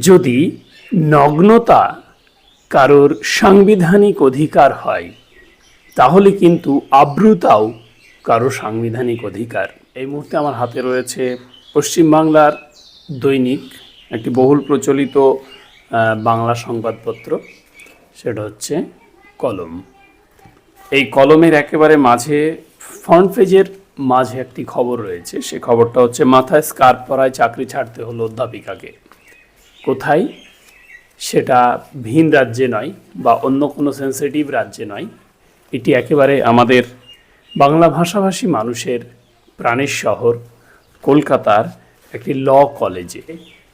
যদি নগ্নতা কারোর সাংবিধানিক অধিকার হয়, তাহলে কিন্তু আব্রুতাও কারও সাংবিধানিক অধিকার। এই মুহূর্তে আমার হাতে রয়েছে পশ্চিমবাংলার দৈনিক একটি বহুল প্রচলিত বাংলা সংবাদপত্র। সেটা হচ্ছে কলম। এই কলমের একেবারে মাঝে, ফ্রন্ট পেজের মাঝে একটি খবর রয়েছে। সে খবরটা হচ্ছে, মাথায় স্কার্প পরায় চাকরি ছাড়তে হলো অধ্যাপিকাকে। কোথায়? সেটা ভিন রাজ্যে নয় বা অন্য কোনো সেন্সিটিভ রাজ্যে নয়। এটি একেবারে আমাদের বাংলা ভাষাভাষী মানুষের প্রাণের শহর, কলকাতার একটি ল কলেজে।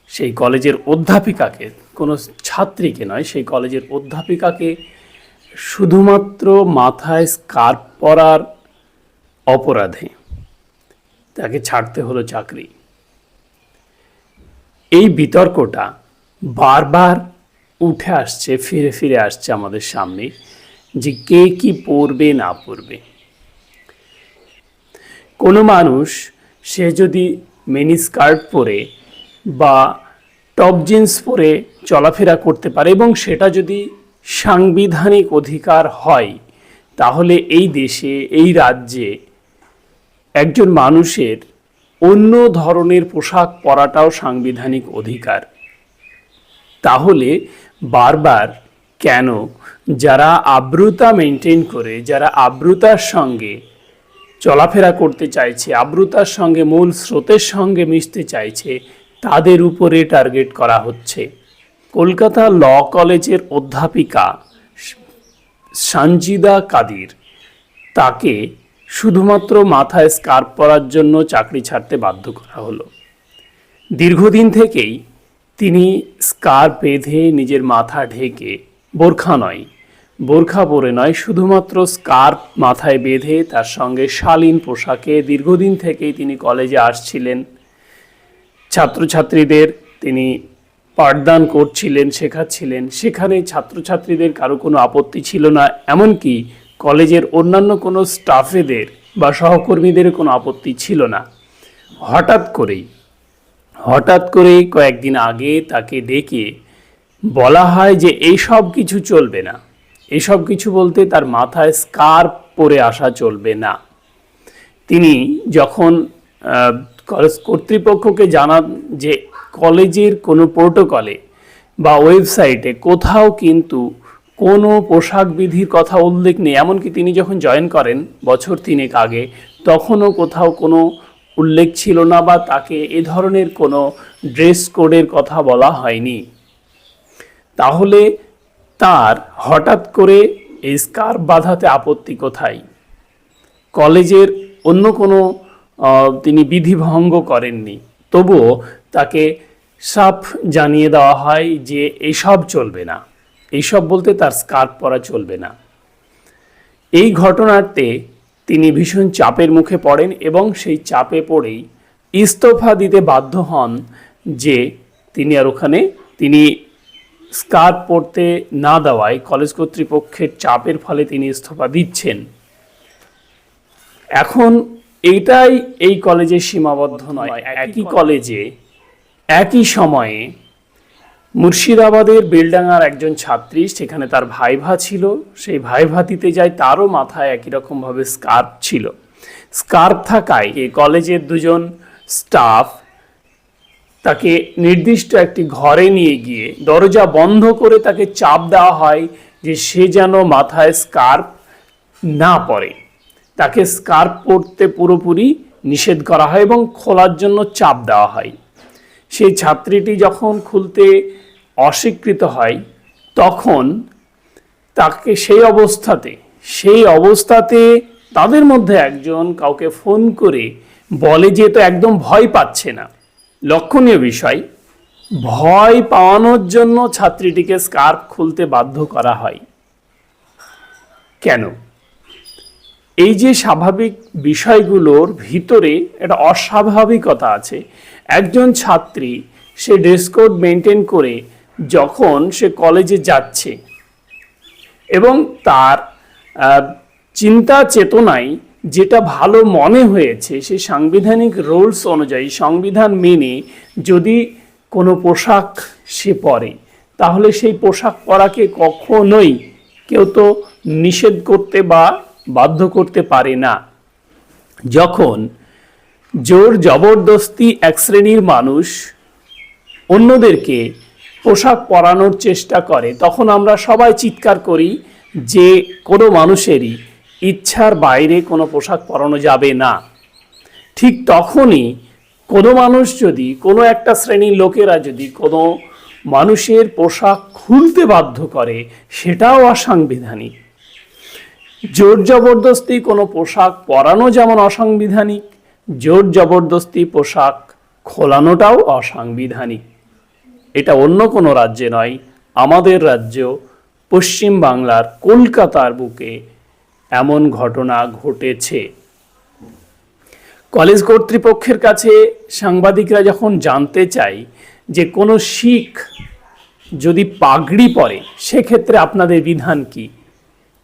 সেই কলেজের অধ্যাপিকাকে, কোনো ছাত্রীকে নয়, সেই কলেজের অধ্যাপিকাকে শুধুমাত্র মাথায় স্কার্প পরার অপরাধে তাকে ছাড়তে হলো চাকরি। এই বিতর্কটা বারবার উঠে আসছে, ফিরে ফিরে আসছে আমাদের সামনে যে কে কি পড়বে, না পড়বে। কোনো মানুষ, সে যদি মিনি স্কার্ট পরে বা টপ জিন্স পরে চলাফেরা করতে পারে এবং সেটা যদি সাংবিধানিক অধিকার হয়, তাহলে এই দেশে, এই রাজ্যে একজন মানুষের অন্য ধরনের পোশাক পরাটাও সাংবিধানিক অধিকার। তাহলে বারবার কেন যারা আব্রুতা মেনটেন করে, যারা আব্রুতার সঙ্গে চলাফেরা করতে চাইছে, আব্রুতার সঙ্গে মূল স্রোতের সঙ্গে মিশতে চাইছে, তাদের উপরে টার্গেট করা হচ্ছে। কলকাতা ল কলেজের অধ্যাপিকা সঞ্জিদা কাদির, তাকে শুধুমাত্র মাথায় স্কার্প পরার জন্য চাকরি ছাড়তে বাধ্য করা হলো। দীর্ঘদিন থেকেই তিনি স্কার্প বেঁধে নিজের মাথা ঢেকে, বোরখা নয়, বোরখা পরে নয়, শুধুমাত্র স্কার্প মাথায় বেঁধে তার সঙ্গে শালীন পোশাকে দীর্ঘদিন থেকেই তিনি কলেজে আসছিলেন। ছাত্রছাত্রীদের তিনি পাঠদান করছিলেন, শেখাচ্ছিলেন। সেখানে ছাত্রছাত্রীদের কারও কোনো আপত্তি ছিল না, এমনকি কলেজের অন্যান্য কোনো স্টাফেদের বা সহকর্মীদের কোনো আপত্তি ছিল না। হঠাৎ করেই হঠাৎ করে কয়েকদিন আগে তাকে ডেকে বলা হয় যে এই সব কিছু চলবে না। এসব কিছু বলতে তার মাথায় স্কার্প পরে আসা চলবে না। তিনি যখন কলেজ কর্তৃপক্ষকে জানান যে কলেজের কোনো প্রোটোকলে বা ওয়েবসাইটে কোথাও কিন্তু কোনো পোশাক বিধির কথা উল্লেখ নেই, এমনকি তিনি যখন জয়েন করেন বছর তিনেক আগে, তখনও কোথাও কোনো উল্লেখ ছিল না বা তাকে এ ধরনের কোনো ড্রেস কোডের কথা বলা হয়নি। তাহলে তার হঠাৎ করে এই স্কার্ফ বাঁধাতে আপত্তি কোথায়? কলেজের অন্য কোনো তিনি বিধি ভঙ্গ করেননি। তবুও তাকে সাফ জানিয়ে দেওয়া হয় যে এইসব চলবে না। এইসব বলতে তার স্কার্ফ পরা চলবে না। এই ঘটনাতে তিনি ভীষণ চাপের মুখে পড়েন এবং সেই চাপে পড়েই ইস্তফা দিতে বাধ্য হন যে তিনি আর ওখানে তিনি স্কার্ফ পড়তে না দেওয়ায় কলেজ কর্তৃপক্ষের চাপের ফলে তিনি ইস্তফা দিচ্ছেন। এখন এইটাই এই কলেজে সীমাবদ্ধ নয়, একই কলেজে, একই সময়ে মুর্শিদাবাদের বেলডাঙ্গার একজন ছাত্রী, সেখানে তার ভাইভা ছিল। সেই ভাইভা দিতে যায় তারও মাথায় একই রকমভাবে স্কার্ফ ছিল। স্কার্ফ থাকায় এই কলেজের দুজন স্টাফ তাকে নির্দিষ্ট একটি ঘরে নিয়ে গিয়ে দরজা বন্ধ করে তাকে চাপ দেওয়া হয় যে সে যেন মাথায় স্কার্ফ না পরে। তাকে স্কার্ফ পরতে পুরোপুরি নিষেধ করা হয় এবং খোলার জন্য চাপ দেওয়া হয়। সেই ছাত্রীটি যখন খুলতে অস্বীকৃত হয়, তখন তাকে সেই অবস্থাতে সেই অবস্থাতে তাদের মধ্যে একজন কাউকে ফোন করে বলে যে তো একদম ভয় পাচ্ছে না। লক্ষণীয় বিষয়, ভয় পাওয়ানোর জন্য ছাত্রীটিকে স্কার্ফ খুলতে বাধ্য করা হয়। কেন? এই যে স্বাভাবিক বিষয়গুলোর ভিতরে একটা অস্বাভাবিকতা আছে। একজন ছাত্রী, সে ড্রেস কোড মেনটেন করে যখন সে কলেজে যাচ্ছে এবং তার চিন্তা চেতনায় যেটা ভালো মনে হয়েছে, সে সাংবিধানিক রুলস অনুযায়ী, সংবিধান মেনে যদি কোনো পোশাক সে পরে, তাহলে সেই পোশাক পরাকে কখনোই কেউ তো নিষেধ করতে বা বাধ্য করতে পারে না। যখন জোর জবরদস্তি এক শ্রেণির মানুষ অন্যদেরকে পোশাক পরানোর চেষ্টা করে, তখন আমরা সবাই চিৎকার করি যে কোনো মানুষেরই ইচ্ছার বাইরে কোনো পোশাক পরানো যাবে না। ঠিক তখনই কোনো মানুষ যদি, কোনো একটা শ্রেণির লোকেরা যদি কোনো মানুষের পোশাক খুলতে বাধ্য করে, সেটাও অসাংবিধানিক। জোর জবরদস্তি কোনো পোশাক পরানো যেমন অসাংবিধানিক, জোর জবরদস্তি পোশাক খোলানোটাও অসাংবিধানিক। এটা অন্য কোনো রাজ্যে নয়, আমাদের রাজ্য পশ্চিম বাংলার কলকাতার বুকে এমন ঘটনা ঘটেছে। কলেজ কর্তৃপক্ষের কাছে সাংবাদিকরা যখন জানতে চায় যে কোনো শিখ যদি পাগড়ি পরে, সেক্ষেত্রে আপনাদের বিধান কি?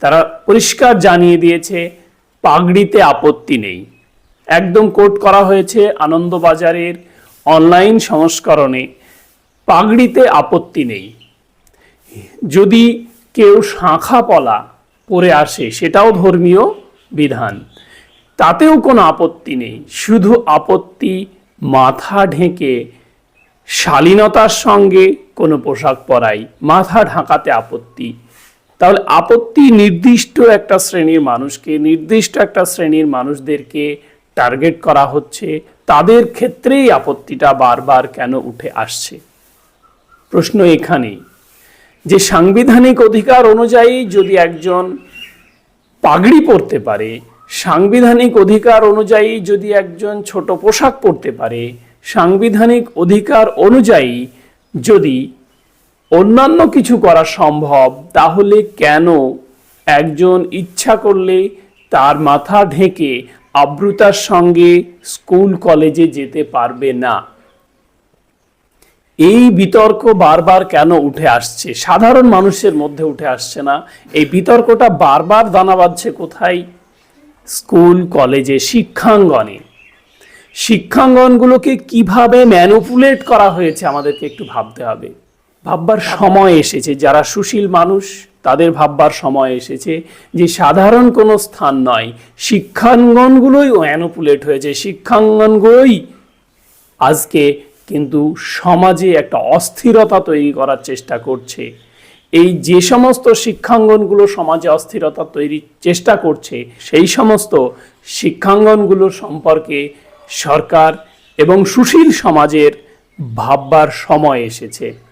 তারা পরিষ্কার জানিয়ে দিয়েছে, পাগড়িতে আপত্তি নেই। একদম কোট করা হয়েছে আনন্দবাজারের অনলাইন সংস্করণে, পাগড়িতে আপত্তি নেই। যদি কেউ শাঁখা পলা পরে আসে, সেটাও ধর্মীয় বিধান। তাতেও কোনো আপত্তি নেই। শুধু আপত্তি মাথা ঢেকে শালীনতার সঙ্গে কোনো পোশাক পরাই, মাথা ঢাকাতে আপত্তি তাহলে আপত্তি নির্দিষ্ট একটা শ্রেণির মানুষকে, নির্দিষ্ট একটা শ্রেণির মানুষদেরকে টার্গেট করা হচ্ছে, তাদের ক্ষেত্রেই আপত্তিটা বারবার কেন উঠে আসছে? প্রশ্ন এখানেই। যে সাংবিধানিক অধিকার অনুযায়ী যদি একজন পাগড়ি পরতে পারে, সাংবিধানিক অধিকার অনুযায়ী যদি একজন ছোট পোশাক পরতে পারে, সাংবিধানিক অধিকার অনুযায়ী যদি অন্যান্য কিছু করা সম্ভব, তাহলে কেন একজন ইচ্ছা করলে তার মাথা ঢেকে আব্রুতার সঙ্গে স্কুল কলেজে যেতে পারবে না? এই বিতর্ক বারবার কেন উঠে আসছে? সাধারণ মানুষের মধ্যে উঠে আসছে না। এই বিতর্কটা বারবার দানা বাঁধছে কোথায়? স্কুল, কলেজে, শিক্ষাঙ্গনে। শিক্ষাঙ্গনগুলোকে কীভাবে ম্যানুপুলেট করা হয়েছে আমাদেরকে একটু ভাবতে হবে। ভাববার সময় এসেছে। যারা সুশীল মানুষ, তাদের ভাববার সময় এসেছে যে সাধারণ কোনো স্থান নয়। শিক্ষাঙ্গনগুলোই অ্যানোপুলেট হয়েছে। শিক্ষাঙ্গনগুলোই আজকে কিন্তু সমাজে একটা অস্থিরতা তৈরি করার চেষ্টা করছে। এই যে সমস্ত শিক্ষাঙ্গনগুলো সমাজে অস্থিরতা তৈরির চেষ্টা করছে, সেই সমস্ত শিক্ষাঙ্গনগুলো সম্পর্কে সরকার এবং সুশীল সমাজের ভাববার সময় এসেছে।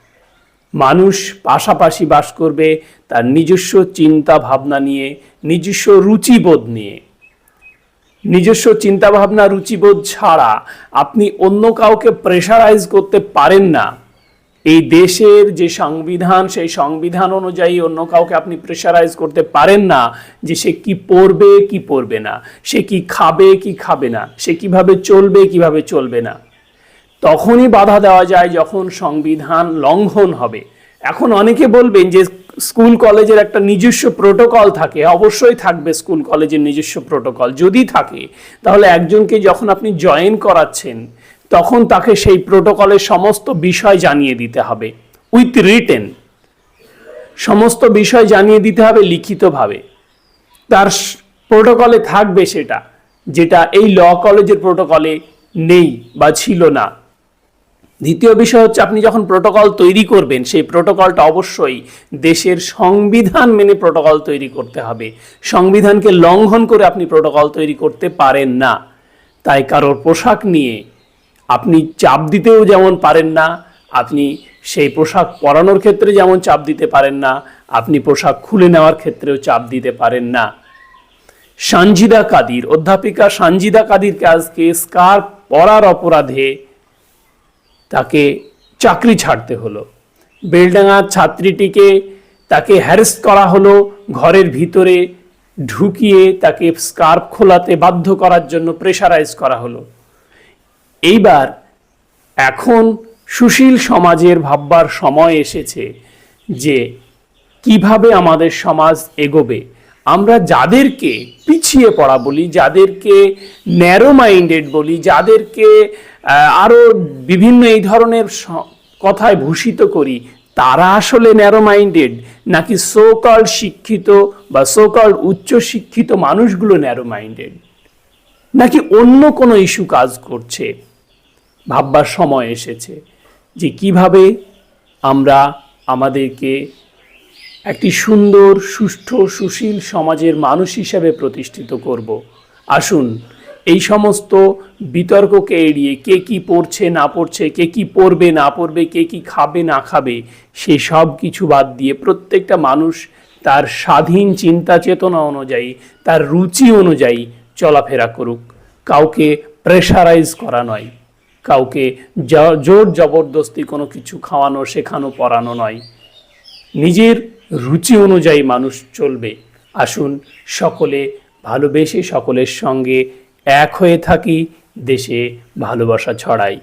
মানুষ পাশাপাশি বাস করবে তার নিজস্ব চিন্তা ভাবনা নিয়ে, নিজস্ব রুচিবোধ নিয়ে। নিজস্ব চিন্তাভাবনা, রুচিবোধ ছাড়া আপনি অন্য কাউকে প্রেশারাইজ করতে পারেন না। এই দেশের যে সংবিধান, সেই সংবিধান অনুযায়ী অন্য কাউকে আপনি প্রেশারাইজ করতে পারেন না যে সে কি পড়বে কি পড়বে না। সে কি খাবে কি খাবে না। সে কীভাবে চলবে কীভাবে চলবে না। তখনই বাধা দেওয়া যায় যখন সংবিধান লঙ্ঘন হবে। এখন অনেকে বলবেন যে স্কুল কলেজের একটা নিজস্ব প্রোটোকল থাকে, অবশ্যই থাকবে স্কুল কলেজের নিজস্ব প্রোটোকল। যদি থাকে, তাহলে একজনকে যখন আপনি জয়েন করাচ্ছেন, তখন তাকে সেই প্রোটোকলের সমস্ত বিষয় জানিয়ে দিতে হবে, উইথ রিটেন। সমস্ত বিষয় জানিয়ে দিতে হবে লিখিতভাবে। তার প্রোটোকলে থাকবে সেটা, যেটা এই ল কলেজের প্রোটোকলে নেই বা ছিল না। দ্বিতীয় বিষয় হচ্ছে আপনি যখন প্রোটোকল তৈরি করবেন, সেই প্রোটোকলটা অবশ্যই দেশের সংবিধান মেনে প্রোটোকল তৈরি করতে হবে। সংবিধানকে লঙ্ঘন করে আপনি প্রোটোকল তৈরি করতে পারেন না। তাই কারোর পোশাক নিয়ে আপনি চাপ দিতেও যেমন পারেন না, আপনি সেই পোশাক পরানোর ক্ষেত্রে যেমন চাপ দিতে পারেন না, আপনি পোশাক খুলে নেওয়ার ক্ষেত্রেও চাপ দিতে পারেন না। সানজিদা কাদির, অধ্যাপিকা সানজিদা কাদিরকে আজকে স্কার্ফ পরার অপরাধে তাকে চাকরি ছাড়তে হলো। বেলডাঙ্গার ছাত্রীটিকে তাকে হ্যারেস করা হলো, ঘরের ভিতরে ঢুকিয়ে তাকে স্কার্ফ খোলাতে বাধ্য করার জন্য প্রেশারাইজ করা হলো। এইবার এখন সুশীল সমাজের ভাববার সময় এসেছে যে কীভাবে আমাদের সমাজ এগোবে। আমরা যাদেরকে পিছিয়ে পড়া বলি, যাদেরকে ন্যারো মাইন্ডেড বলি, যাদেরকে আরও বিভিন্ন এই ধরনের কথায় ভূষিত করি, তারা আসলে ন্যারো মাইন্ডেড নাকি সোকল শিক্ষিত বা সোকল উচ্চ শিক্ষিত মানুষগুলো ন্যারো মাইন্ডেড নাকি অন্য কোনো ইস্যু কাজ করছে? ভাববার সময় এসেছে যে কীভাবে আমরা আমাদেরকে একটি সুন্দর, সুষ্ঠু, সুশীল সমাজের মানুষ হিসাবে প্রতিষ্ঠিত করব। আসুন, এই সমস্ত বিতর্ককে এড়িয়ে কে কি পড়ছে, না পড়ছে, কে কি পড়বে, না পড়বে, কে কি খাবে, না খাবে, সে সব কিছু বাদ দিয়ে প্রত্যেকটা মানুষ তার স্বাধীন চিন্তা চেতনা অনুযায়ী, তার রুচি অনুযায়ী চলাফেরা করুক। কাউকে প্রেশারাইজ করা নয়। কাউকে জোর জবরদস্তি কোনো কিছু খাওয়ানো, শেখানো, পড়ানো নয়। নিজের রুচি অনুযায়ী মানুষ চলবে। আসুন, সকলে ভালোবেসে সকলের সঙ্গে এক হয়ে থাকি, দেশে ভালোবাসা ছড়াই।